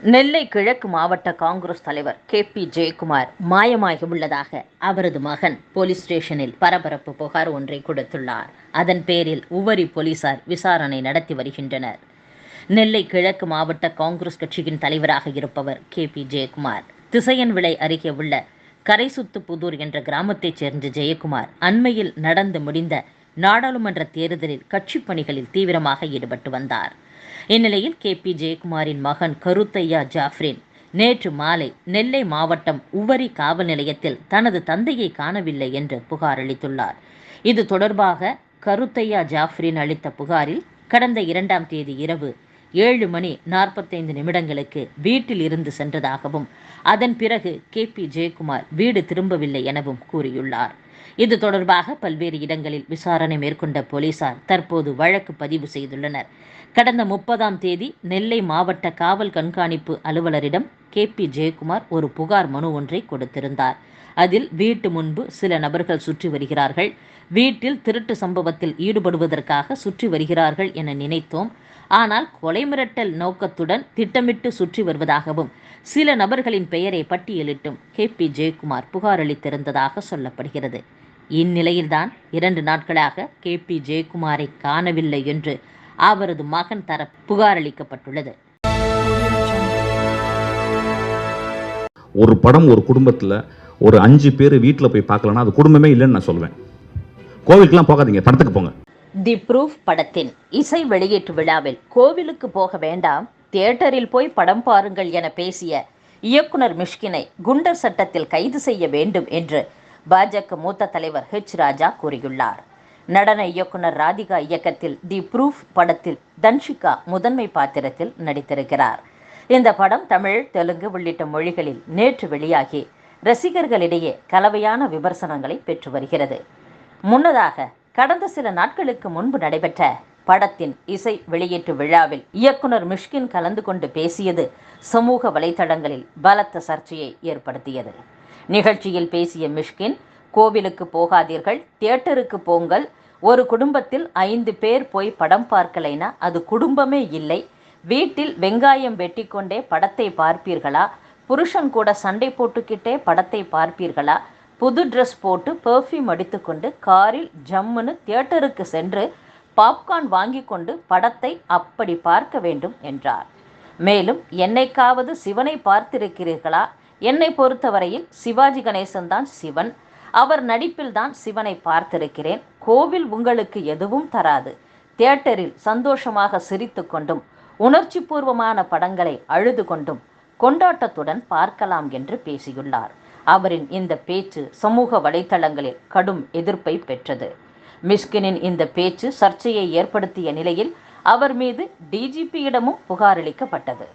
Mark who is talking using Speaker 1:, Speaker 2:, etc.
Speaker 1: நெல்லை கிழக்கு மாவட்ட காங்கிரஸ் தலைவர் கே பி ஜெயக்குமார் மாயமாகி உள்ளதாக அவரது மகன் போலீஸ் ஸ்டேஷனில் பரபரப்பு புகார் ஒன்றை கொடுத்துள்ளார். அதன் பேரில் உவரி போலீசார் விசாரணை நடத்தி வருகின்றனர். நெல்லை கிழக்கு மாவட்ட காங்கிரஸ் கட்சியின் தலைவராக இருப்பவர் கே பி ஜெயக்குமார். திசையன் விலை அருகே உள்ள கரைசுத்துப்புதூர் என்ற கிராமத்தைச் சேர்ந்த ஜெயக்குமார் அண்மையில் நடந்து முடிந்த நாடாளுமன்ற தேர்தலில் கட்சிப் பணிகளில் தீவிரமாக ஈடுபட்டு வந்தார். இந்நிலையில் கே பி ஜெயக்குமாரின் மகன் கருத்தையா ஜாஃப்ரின் நேற்று மாலை நெல்லை மாவட்டம் உவரி காவல் நிலையத்தில் தனது தந்தையை காணவில்லை என்று புகார் அளித்துள்ளார். இது தொடர்பாக கருத்தையா ஜாஃப்ரின் அளித்த புகாரில் கடந்த இரண்டாம் தேதி இரவு ஏழு மணி நாற்பத்தைந்து நிமிடங்களுக்கு வீட்டில் இருந்து சென்றதாகவும் அதன் பிறகு கே பி ஜெயக்குமார் வீடு திரும்பவில்லை எனவும் கூறியுள்ளார். இது தொடர்பாக பல்வேறு இடங்களில் விசாரணை மேற்கொண்ட போலீசார் தற்போது வழக்கு பதிவு செய்துள்ளனர். கடந்த முப்பதாம் தேதி நெல்லை மாவட்ட காவல் கண்காணிப்பு அலுவலரிடம் கே பி ஜெயக்குமார் ஒரு புகார் மனு ஒன்றை கொடுத்திருந்தார். அதில் வீட்டு முன்பு சில நபர்கள் சுற்றி வருகிறார்கள். வீட்டில் திருட்டு சம்பவத்தில் ஈடுபடுவதற்காக சுற்றி வருகிறார்கள் என நினைத்தோம். ஆனால் கொலை மிரட்டல் நோக்கத்துடன் திட்டமிட்டு சுற்றி வருவதாகவும் சில நபர்களின் பெயரை பட்டியலிட்டும் கே பி ஜெயக்குமார் புகார் அளித்திருந்ததாக சொல்லப்படுகிறது. இந்நிலையில்தான் இரண்டு நாட்களாக கே. பி. ஜெயக்குமாரை காணவில்லை என்று அவரது மகன் தர புகார் அளிக்கப்பட்டுள்ளது.
Speaker 2: ஒரு படம் ஒரு குடும்பத்தில் ஒரு அஞ்சு பேர் வீட்டில் போய் பார்க்கலன்னா அது குடும்பமே இல்லைன்னு நான் சொல்லுவேன் கோவிலுக்கெல்லாம் போகாதீங்க படத்துக்கு போங்க.
Speaker 1: தி ப்ரூஃப் படத்தின் இசை வெளியீட்டு விழாவில் கோவிலுக்கு போக வேண்டாம் தியேட்டரில் போய் படம் பாருங்கள் என பேசிய இயக்குனர் மிஷ்கினை குண்டர் சட்டத்தில் கைது செய்ய வேண்டும் என்று பாஜக மூத்த தலைவர் ஹெச் ராஜா கூறியுள்ளார். நடன இயக்குனர் ராதிகா இயக்கத்தில் தி ப்ரூஃப் படத்தில் தன்ஷிகா முதன்மை பாத்திரத்தில் நடித்திருக்கிறார். இந்த படம் தமிழ் தெலுங்கு உள்ளிட்ட மொழிகளில் நேற்று வெளியாகி ரசிகர்களிடையே கலவையான விமர்சனங்களை பெற்று வருகிறது. முன்னதாக கடந்த சில நாட்களுக்கு முன்பு நடைபெற்ற படத்தின் இசை வெளியீட்டு விழாவில் இயக்குனர் மிஷ்கின் கலந்து கொண்டு பேசியது சமூக வலைதளங்களில் பலத்த சர்ச்சையை ஏற்படுத்தியது. நிகழ்ச்சியில் பேசிய மிஷ்கின் கோவிலுக்கு போகாதீர்கள் தியேட்டருக்கு போங்கள் ஒரு குடும்பத்தில் ஐந்து பேர் போய் படம் பார்க்கலைனா அது குடும்பமே இல்லை. வீட்டில் வெங்காயம் வெட்டி கொண்டே படத்தை பார்ப்பீர்களா? புருஷன் கூட சண்டை போட்டுக்கிட்டே படத்தை பார்ப்பீர்களா? புது ட்ரெஸ் போட்டு பெர்ஃப்யூம் அடித்துக்கொண்டு காரில் ஜம்முன்னு தியேட்டருக்கு சென்று பாப்கார்ன் வாங்கி கொண்டு படத்தை அப்படி பார்க்க வேண்டும் என்றார். மேலும் என்னைக்காவது சிவனை பார்த்திருக்கிறீர்களா? என்னை பொறுத்தவரையில் சிவாஜி கணேசன் தான் சிவன். அவர் நடிப்பில் தான் சிவனை பார்த்திருக்கிறேன். கோவில் உங்களுக்கு எதுவும் தராது. தியேட்டரில் சந்தோஷமாக சிரித்து கொண்டும் உணர்ச்சி பூர்வமான படங்களை அழுது கொண்டும் கொண்டாட்டத்துடன் பார்க்கலாம் என்று பேசியுள்ளார். அவரின் இந்த பேச்சு சமூக வலைத்தளங்களில் கடும் எதிர்ப்பை பெற்றது. மிஸ்கினின் இந்த பேச்சு சர்ச்சையை ஏற்படுத்திய நிலையில் அவர் மீது டிஜிபியிடமும் புகாரளிக்கப்பட்டது.